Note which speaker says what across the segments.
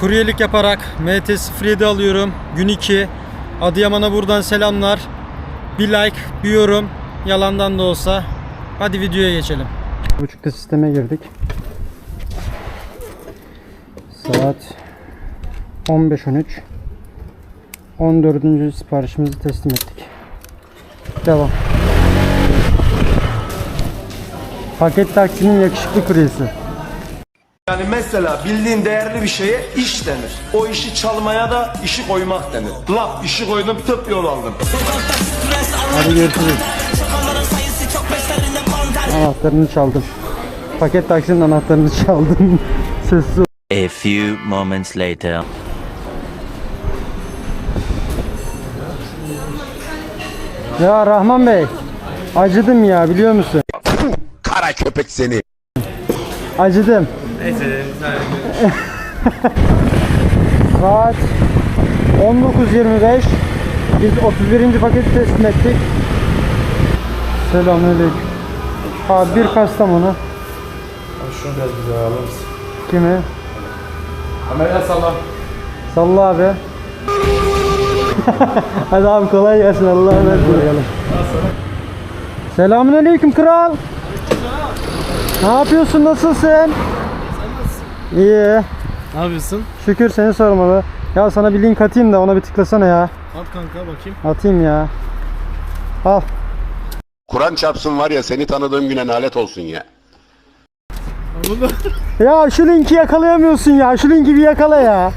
Speaker 1: Kuryelik yaparak MT-07 alıyorum. Gün 2. Adıyaman'a buradan selamlar. Bir like, bir yorum. Yalandan da olsa. Hadi videoya geçelim. Buçukta sisteme girdik. Saat 15.13. 14. siparişimizi teslim ettik. Devam. Paket taksinin yakışıklı kuryesi.
Speaker 2: Yani mesela bildiğin değerli bir şeye iş denir. O işi çalmaya da işi koymak denir. Laf işi koydum tıp yol aldım.
Speaker 1: Hadi görüşürüz. Anahtarını çaldım. Paket taksinin anahtarını çaldım. Sessiz.
Speaker 3: A few moments later.
Speaker 1: Ya Rahman Bey. Acıdım ya biliyor musun?
Speaker 4: Kara köpek seni.
Speaker 1: Acıdım. Neyse. Saat 19.25. Biz 31. paketi teslim ettik. Selamünaleyküm. Abi bir Kastamonu.
Speaker 5: Şunu biraz bize alır mısın?
Speaker 1: Kimi?
Speaker 5: Kamera salla.
Speaker 1: Salla abi. Hadi abi kolay gelsin Allah'a emanet olun. Selamünaleyküm kral. Ne yapıyorsun? Nasılsın? İyi.
Speaker 5: Ne yapıyorsun?
Speaker 1: Şükür seni sormalı. Ya sana bir link atayım da ona bir tıklasana ya.
Speaker 5: At kanka bakayım.
Speaker 1: Atayım ya. Al.
Speaker 4: Kur'an çarpsın var ya seni tanıdığım güne nalet olsun ya.
Speaker 5: Bunu
Speaker 1: Ya şu linki yakalayamıyorsun ya. Şu linki bir yakala ya.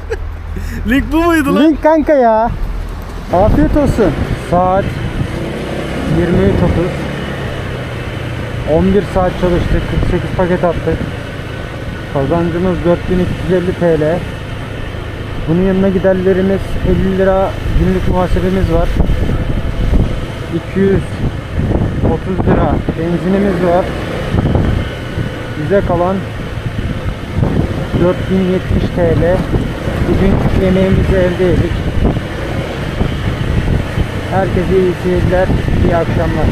Speaker 5: Link bu muydu lan?
Speaker 1: Link kanka ya. Afiyet olsun. Saat 23.30. 11 saat çalıştık. 48 paket attık. Kazancımız 4250 TL. Bunun yanına giderlerimiz 50 lira günlük muhasebemiz var. 230 lira benzinimiz var. Bize kalan 4070 TL. Bugün yemeğimizi evde yedik. Herkese iyi seyirler, iyi akşamlar.